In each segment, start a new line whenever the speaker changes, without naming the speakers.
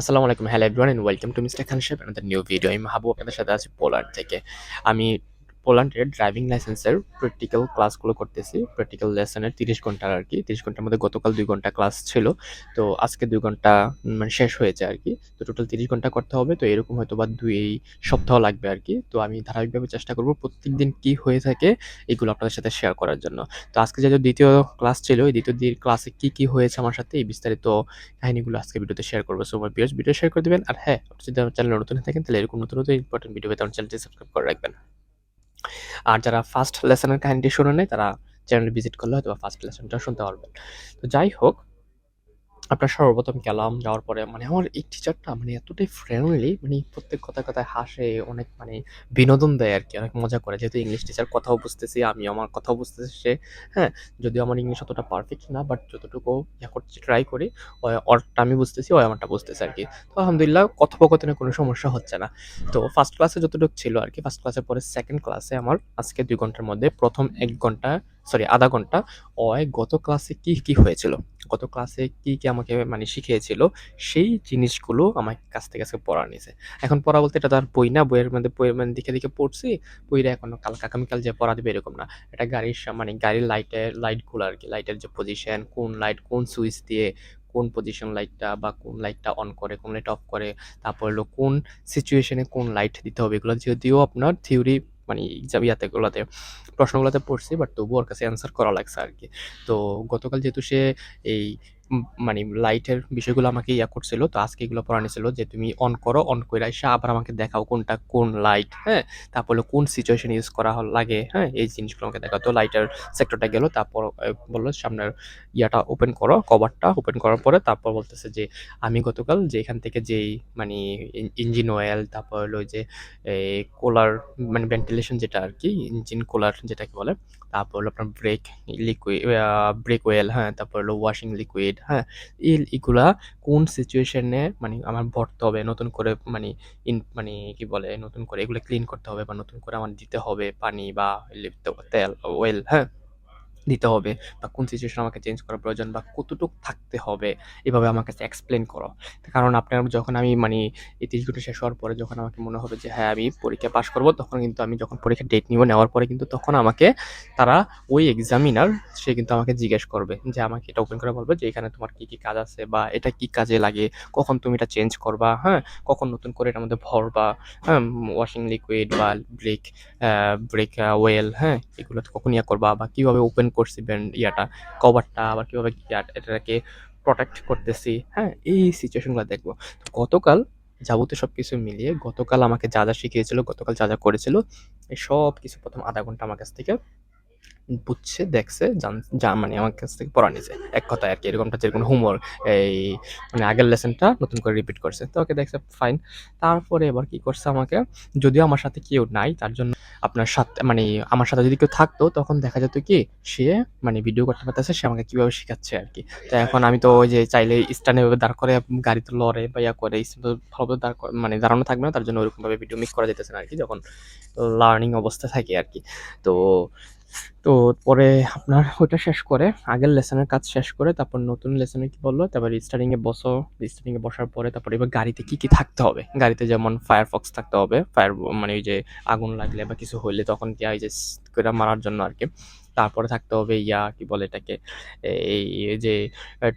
আসসালামু আলাইকুম। Hello everyone and welcome to mister Khan সাহেব আমাদের নিউ ভিডিও আমি মাহবুব আপনাদের সাথে আছি পোল্যান্ড থেকে। আমি পোল্যান্ডের ড্রাইভিং লাইসেন্সের প্র্যাকটিক্যাল ক্লাসগুলো করতেছি। প্র্যাকটিক্যাল লেসনের তিরিশ ঘণ্টার আর কি। তিরিশ ঘণ্টার মধ্যে গতকাল দুই ঘণ্টা ক্লাস ছিল। তো আজকে দুই ঘণ্টা মানে শেষ হয়েছে আর কি। তো টোটাল তিরিশ ঘণ্টা করতে হবে। তো এরকম হয়তো বা দুই সপ্তাহ লাগবে আর কি। তো আমি ধারাবাহিকভাবে চেষ্টা করব প্রত্যেক দিন কী হয়ে থাকে এগুলো আপনাদের সাথে শেয়ার করার জন্য। তো আজকে যেহেতু দ্বিতীয় ক্লাস ছিল, এই দ্বিতীয় দিন ক্লাসে কী কী হয়েছে আমার সাথে এই বিস্তারিত কাহিনীগুলো আজকে ভিডিওতে শেয়ার করব। সো আমার ভিডিও শেয়ার করে দিবেন। আর হ্যাঁ যদি আমার চ্যানেলে নতুন হয়ে থাকেন, তাহলে এরকম নতুন নতুন ইম্পর্টেন্ট ভিডিও পেতে আমার চ্যানেলটি সাবস্ক্রাইব করে রাখবেন। আর যারা ফার্স্ট লেসনের কাহিনীটি শুনে নেয়, তারা চ্যানেল ভিজিট করলে হয়তো ফার্স্ট লেসনটা শুনতে পারবেন। তো যাই হোক আপনার সর্বপ্রথম গেলাম, যাওয়ার পরে মানে আমার এই টিচারটা মানে এতটাই ফ্রেন্ডলি মানে প্রত্যেক কথায় কথায় হাসে, অনেক মানে বিনোদন দেয় আর কি অনেক মজা করে। যেহেতু ইংলিশ টিচার কথাও বুঝতেছি আমি আমার কথাও বুঝতেছি সে হ্যাঁ? যদিও আমার ইংলিশ অতটা পারফেক্ট না বাট যতটুকু ইয়া করছি ট্রাই করি ওরটা আমি বুঝতেছি ও আমারটা বুঝতেছে আর কি তো আলহামদুলিল্লাহ কথোপকথনে কোনো সমস্যা হচ্ছে না। তো ফার্স্ট ক্লাসে যতটুকু ছিল আর কি ফার্স্ট ক্লাসের পরে সেকেন্ড ক্লাসে আমার আজকে দুই ঘণ্টার মধ্যে প্রথম এক ঘণ্টা সরি আধা ঘণ্টা। ওয় গত ক্লাসে কি কি হয়েছিল? গত ক্লাসে কি কি আমাকে মানে শিখিয়েছিল? সেই জিনিসগুলো আমার কাছ থেকে আজকে পড়া নিয়েছে। এখন পড়া বলতে এটা তার বই না, বইয়ের মধ্যে, বইয়ের মানে দিকে দিকে পড়ছি। বইটা এখন কাল, আগামীকাল যে পড়া দেবে এরকম না। এটা গাড়ির মানে গাড়ির লাইটের লাইটগুলো আর কি লাইটের যে পজিশন কোন লাইট কোন সুইচ দিয়ে কোন পজিশন লাইটটা বা কোন লাইটটা অন করে, কোন লাইট অফ করে, তারপর হলো কোন সিচুয়েশনে কোন লাইট দিতে হবে এগুলো। যদিও আপনার থিওরি মানে এক্সাম ইয়াতে গুলাতে প্রশ্নগুলোতে পড়ছি বাট তবু ওর কাছে অ্যান্সার করা লাগছে আর কি তো গতকাল যেহেতু সে এই মানে লাইটের বিষয়গুলো আমাকে ইয়া করছিল, তো আজকে এগুলো পড়ানো ছিল যে তুমি অন করো অন করে এসে আবার আমাকে দেখাও কোনটা কোন লাইট হ্যাঁ? তারপর কোন সিচুয়েশন ইউজ করা লাগে হ্যাঁ? এই জিনিসগুলো আমাকে দেখাও। তো লাইটের সেক্টরটা গেল, তারপর বলল সামনের ইয়াটা ওপেন করো কভারটা ওপেন করার পরে তারপর বলতেছে যে, আমি গতকাল যে এখান থেকে যেই মানে ইঞ্জিন অয়েল তারপর হলো যে কোলার মানে ভেন্টিলেশন যেটা আর কি ইঞ্জিন কোলার যেটাকে বলে, তারপর হলো আপনার ব্রেক লিকুইড ব্রেক অয়েল হ্যাঁ? তারপর হলো ওয়াশিং লিকুইড হ্যাঁ এল এগুলা কোন সিচুয়েশনে মানে আমার ভরতে হবে, নতুন করে মানে ইন মানে কি বলে, নতুন করে এগুলো ক্লিন করতে হবে বা নতুন করে আমার দিতে হবে পানি বা তেল ওয়েল হ্যাঁ? দিতে হবে বা কোন সিচুয়েশন আমাকে চেঞ্জ করার প্রয়োজন বা কতটুকু থাকতে হবে, এভাবে আমার কাছে এক্সপ্লেন করো। কারণ আপনার যখন আমি মানে এই তিরিশ ঘণ্টা শেষ হওয়ার পরে যখন আমাকে মনে হবে যে হ্যাঁ আমি পরীক্ষা পাশ করব, তখন কিন্তু আমি যখন পরীক্ষার ডেট নিব, নেওয়ার পরে কিন্তু তখন আমাকে তারা ওই এক্সামিনার সে কিন্তু আমাকে জিজ্ঞেস করবে যে, আমাকে এটা ওপেন করে বলবে যে, এখানে তোমার কী কী কাজ আছে বা এটা কি কাজে লাগে? কখন তুমি এটা চেঞ্জ করবা? হ্যাঁ কখন নতুন করে এটার মধ্যে ভরবা? হ্যাঁ ওয়াশিং লিকুইড বা ব্রেক ব্রেক ওয়েল হ্যাঁ এগুলো কখন ইয়া করবা বা কীভাবে ওপেন করছি ব্যান্ড ইয়াটা কভারটা আবার কীভাবে এটাকে প্রোটেক্ট করতেছি। হ্যাঁ এই সিচুয়েশনগুলো দেখব। তো গতকাল যাবতীয় সব কিছু মিলিয়ে গতকাল আমাকে যা যা শিখিয়েছিল, গতকাল যা যা করেছিল, এই সব কিছু প্রথম আধা ঘণ্টা আমার কাছ থেকে বুঝছে, দেখছে যা মানে আমার কাছ থেকে পড়া নিছে। এক কথায় আর কি, এরকমটা যেরকম হোমওয়ার্ক এই মানে আগের লেসনটা নতুন করে রিপিট করছে। তো ওকে দেখছে ফাইন তারপরে এবার কি করছে আমাকে, যদিও আমার সাথে কেউ নাই, তার জন্য আপনার সাথে মানে আমার সাথে যদি কেউ থাকতো, তখন দেখা যেত কি, সে মানে ভিডিও করতে পারতেছে, সে আমাকে কীভাবে শেখাচ্ছে আর কি। তো এখন আমি তো ওই যে চাইলে স্ট্যান্ডে দাঁড় করে গাড়িতে লড়ে বা ইয়া করে ভালোভাবে দাঁড় করে- মানে দাঁড়ানো থাকবে না, তার জন্য ওরকম ভাবে ভিডিও মিস করা যেতেছে না আর কি, যখন লার্নিং অবস্থা থাকে আর কি। তো তো পরে আপনার ওইটা শেষ করে, আগের লেসনের কাজ শেষ করে, তারপর নতুন লেসনে কি বলল? তারপর স্টার্টিং এ বসো স্টার্টিং এ বসার পরে তারপর এবার গাড়িতে কি কি থাকতে হবে? গাড়িতে যেমন ফায়ার ফক্স থাকতে হবে ফায়ার মানে ওই যে আগুন লাগলে বা কিছু হইলে তখন কি হয় যে মারার জন্য আর কি। তারপরে থাকতে হবে ইয়া, কি বলে এটাকে? এই যে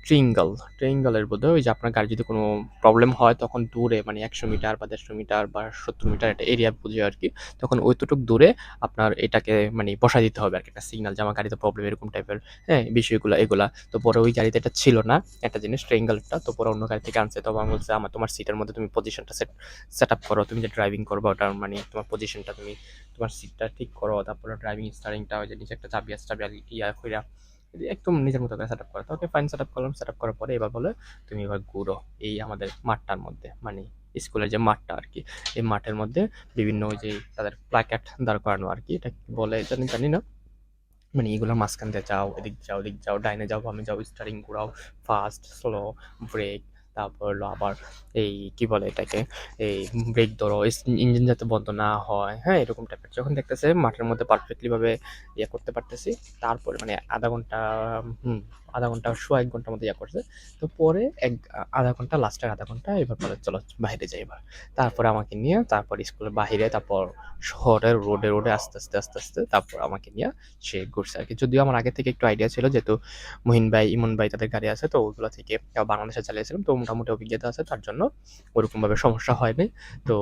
ট্রিঙ্গল ট্রিঙ্গলের বোধহয় ওই যে আপনার গাড়ি যদি কোনো প্রবলেম হয় তখন দূরে মানে একশো মিটার বা দেড়শো মিটার বা সত্তর মিটার একটা এরিয়া বুঝে আর কি, তখন ওইটুক দূরে আপনার এটাকে মানে বসা দিতে হবে আর কি, একটা সিগনাল যে আমার গাড়িতে প্রবলেম এরকম টাইপের হ্যাঁ বিষয়গুলো, এগুলা। তো পরে ওই গাড়িতে এটা ছিল না, একটা জিনিস ট্রেঙ্গলটা তো পরে অন্য গাড়ি থেকে আনছে, তো আমার বলছে, আমার, তোমার সিটের মধ্যে তুমি পজিশনটা সেট সেট আপ করো, তুমি যে ড্রাইভিং করব ওটার মানে তোমার পজিশনটা তুমি তোমার সিটটা ঠিক করো, তারপরে ড্রাইভিং স্টারিংটা ওই যে নিচে একটা চাবি আছে, চাবি ইয়া কইরা একদম নিজের মতো করে সেট আপ করো। ওকে ফাইন সেট আপ করলাম সেট আপ করার পরে এবার বলে তুমি এবার ঘুরো এই আমাদের মাঠটার মধ্যে মানে স্কুলের যে মাঠটা আর কি এই মাঠের মধ্যে বিভিন্ন ওই যে তাদের প্ল্যাকেট দাঁড় করানো আর কি এটা বলে জানি জানি না। মানে এগুলোর মাঝখান দিয়ে যাও, এদিক যাও এদিক যাও, ডাইনে যাও, বামে যাও স্টারিং ঘুরাও ফাস্ট স্লো ব্রেক তারপর হলো আবার এই কি বলে এটাকে? এই ব্রেক ধরো ইঞ্জিন যাতে বন্ধ না হয় হ্যাঁ এরকম টাইপের যখন দেখতেছে মাঠের মধ্যে পারফেক্টলি ভাবে ইয়ে করতে পারতেছি, তারপরে মানে আধা ঘণ্টা হুম আধা ঘণ্টা শো এক ঘণ্টার মতো ইয়া করছে। তো পরে এক, আধা ঘণ্টা লাস্টের আধা ঘণ্টা এবার বলে চলো বাইরে যাই এবার। তারপরে আমাকে নিয়ে তারপর স্কুলের বাইরে, তারপর শহরের রোডে রোডে আস্তে আস্তে আস্তে আস্তে তারপর আমাকে নিয়ে সে ঘুরছে আর কি যদিও আমার আগে থেকে একটু আইডিয়া ছিল যেহেতু মহিন ভাই, ইমন ভাই তাদের গাড়ি আছে, তো ওগুলো থেকে বাংলাদেশে চালিয়েছিলাম। তো মোটামুটি অভিজ্ঞতা আছে, তার জন্য ওরকমভাবে সমস্যা হয়নি। তো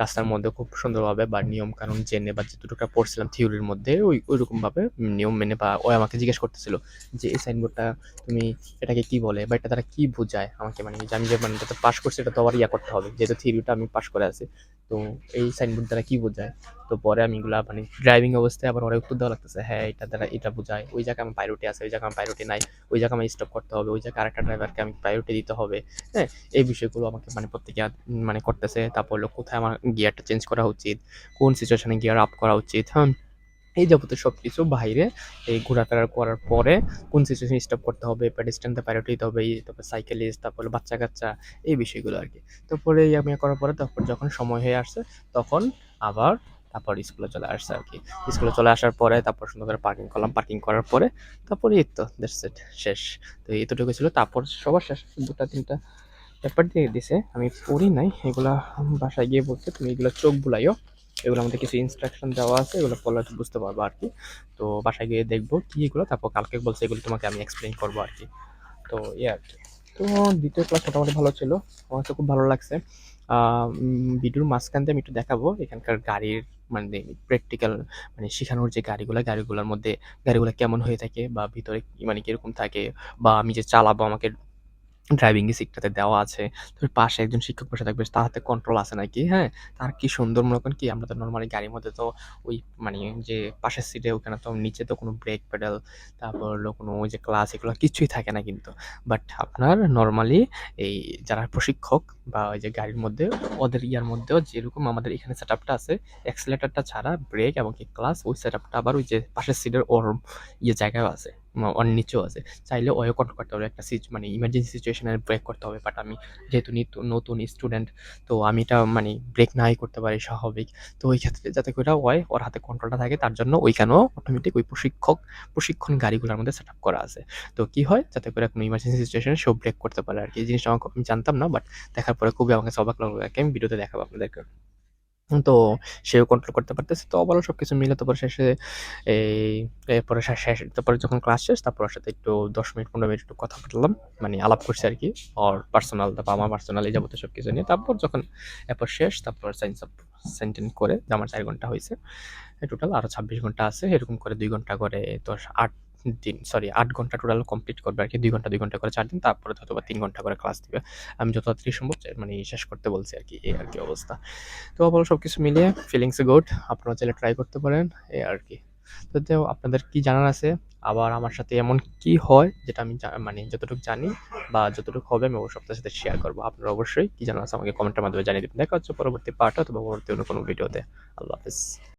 রাস্তার মধ্যে খুব সুন্দরভাবে বা নিয়ম কানুন জেনে বা যেটুকু পড়ছিলাম থিওরির মধ্যে, ওই, ওইরকমভাবে নিয়ম মেনে বা ও আমাকে জিজ্ঞেস করতেছিল যে এই সাইনবোর্ডটা তুমি এটাকে কি বলে? বা এটা তারা কি বোঝায় আমাকে? মানে যে আমি যে মানে যাতে পাস করছি, এটা তো আবার ইয়া করতে হবে। যেহেতু থিওরিটা আমি পাস করে আছি। তো এই সাইনবোর্ড দ্বারা কি বোঝায়? তো পরে আমি এগুলো মানে ড্রাইভিং অবস্থায় আবার ওরা উত্তর দেওয়া লাগতেছে হ্যাঁ এটা দ্বারা এটা বোঝায়। ওই জায়গায় আমার প্রায়োরিটি আছে, ওই জায়গায় আমার প্রায়োরিটি নাই। ওই জায়গায় আমি স্টপ করতে হবে। ওই জায়গায় আরেকটা ড্রাইভারকে আমি প্রায়োরিটি দিতে হবে। হ্যাঁ এই বিষয়গুলো আমাকে মানে প্রত্যেকে মানে করতেছে। তারপর কোথায় আমার গিয়ারটা চেঞ্জ করা উচিত? কোন সিচুয়েশনে গিয়ার আপ করা উচিত? হ্যাঁ এই যাবতীয় সব কিছু বাইরে, এই ঘোরাফেরা করার পরে কোন সিচুয়েশন স্টপ করতে হবে পেডিস্ট্রিয়ানদের প্রায়োরিটি দিতে হবে তারপর সাইকেলিস্ট তারপর বাচ্চা কাচ্চা এই বিষয়গুলো আর কি তারপরে এই আমি করার পরে তারপর যখন সময় হয়ে আসছে, তখন আবার তারপর স্কুলে চলে আসছে আর কি স্কুলে চলে আসার পরে তারপর সুন্দর করে পার্কিং করলাম পার্কিং করার পরে তারপরে এই তো দ্যাটস ইট শেষ। তো এইটুকু ছিল, তারপর সবার শেষ, দুটা, তিনটা পেপার দিয়ে দিছে। আমি পড়ি নাই, এগুলা বাসায় গিয়ে বলতে তুমি এগুলো চোখ বুলাইও। এগুলো আমাদের কিছু ইনস্ট্রাকশন দেওয়া আছে, এগুলো ফলো বুঝতে পারব আর কি তো বাসায় গিয়ে দেখব কি এগুলো, তারপর কালকে বলছে এগুলো তোমাকে আমি এক্সপ্লেন করব আর কি তো ইয়ে আর কি। তো দ্বিতীয় ক্লাস মোটামুটি ভালো ছিল, আমার তো খুব ভালো লাগছে। ভিডিওর মাঝখান দিয়ে আমি একটু দেখাবো, এখানকার গাড়ির মানে প্র্যাকটিক্যাল মানে শেখানোর যে গাড়িগুলো, গাড়িগুলোর মধ্যে গাড়িগুলো কেমন হয়ে থাকে বা ভিতরে মানে কীরকম থাকে, বা আমি যে চালাবো আমাকে ড্রাইভিং সিটটাতে দেওয়া আছে। তোর পাশে একজন শিক্ষক বসে থাকবে, তার হাতে কন্ট্রোল আছে নাকি? হ্যাঁ তার কি সুন্দর মনে করেন কি, আমরা তো নর্মালি গাড়ির মধ্যে তো ওই মানে যে পাশের সিটে ওখানে তো নিচে তো কোনো ব্রেক প্যাডেল তারপর হলো কোনো ওই যে ক্লাস এগুলো কিছুই থাকে না কিন্তু। বাট আপনার নর্মালি এই যারা প্রশিক্ষক বা ওই যে গাড়ির মধ্যে, ওদের ইয়ার মধ্যেও যেরকম আমাদের এখানে সেট আপটা আছে অ্যাক্সিলেটারটা ছাড়া ব্রেক এবং কি ক্লাস ওই সেট আপটা আবার ওই যে পাশের সিটের ওর ইয়ে জায়গায় আছে। ওর নিচেও আছে। চাইলে ওয়ে কন্ট্রোল করতে হবে, একটা মানে ইমার্জেন্সি সিচুয়েশনে ব্রেক করতে হবে বাট আমি যেহেতু নতুন স্টুডেন্ট তো আমি এটা মানে ব্রেক নাই করতে পারি স্বাভাবিক। তো ওই ক্ষেত্রে যাতে করে হয় ওর হাতে কন্ট্রোলটা থাকে, তার জন্য ওইখানেও অটোমেটিক ওই প্রশিক্ষক, প্রশিক্ষণ গাড়িগুলোর মধ্যে সেট আপ করা আছে। তো কি হয়, যাতে করে কোনো ইমার্জেন্সি সিচুয়েশনে সব ব্রেক করতে পারে আর কি। এই জিনিসটা আমি জানতাম না বাট দেখার পরে খুবই আমাকে সবাক লাগল। আমি ভিডিওতে দেখাবো আপনাদেরকে। তো সেও কন্ট্রোল করতে পারতেছে। তো ওভারঅল সব কিছু মিলে তারপর শেষে এই, এরপরে শেষ তারপরে যখন ক্লাস শেষ, তারপর সাথে একটু দশ মিনিট, পনেরো মিনিট একটু কথা বললাম। মানে আলাপ করছি আর কি। ওর পার্সোনাল তারপর আমার পার্সোনাল এই যাবতীয় সব কিছু নিয়ে। তারপর যখন, এরপর শেষ, তারপর সাইন্স অফ সেন্টেন করে আমার চার ঘণ্টা হয়েছে টোটাল আরও ছাব্বিশ ঘণ্টা আছে। এরকম করে দুই ঘণ্টা করে দশ, আট দিন সরি আট ঘণ্টা টোটাল কমপ্লিট করবে আর কি। দুই ঘণ্টা দুই ঘণ্টা করে চার দিন, তারপরে হয়তো বা তিন ঘণ্টা করে ক্লাস দিবে। আমি যত তাড়াতাড়ি সম্ভব মানে শেষ করতে বলছি আর কি, এই আর কি অবস্থা। তো আবার সব কিছু মিলিয়ে ফিলিংস গুড আপনারা চাইলে ট্রাই করতে পারেন, এই আর কি। তো আপনাদের কি জানার আছে? আবার আমার সাথে এমন কি হয় যেটা আমি মানে যতটুকু জানি বা যতটুকু হবে আমি অবশ্যই আপনাদের সাথে শেয়ার করব। আপনারা অবশ্যই কি জানার আছে আমাকে কমেন্টের মাধ্যমে জানিয়ে দেবেন। দেখা হচ্ছে পরবর্তী পার্ট অথবা পরবর্তী অন্য কোনো ভিডিওতে আল্লাহ হাফিজ।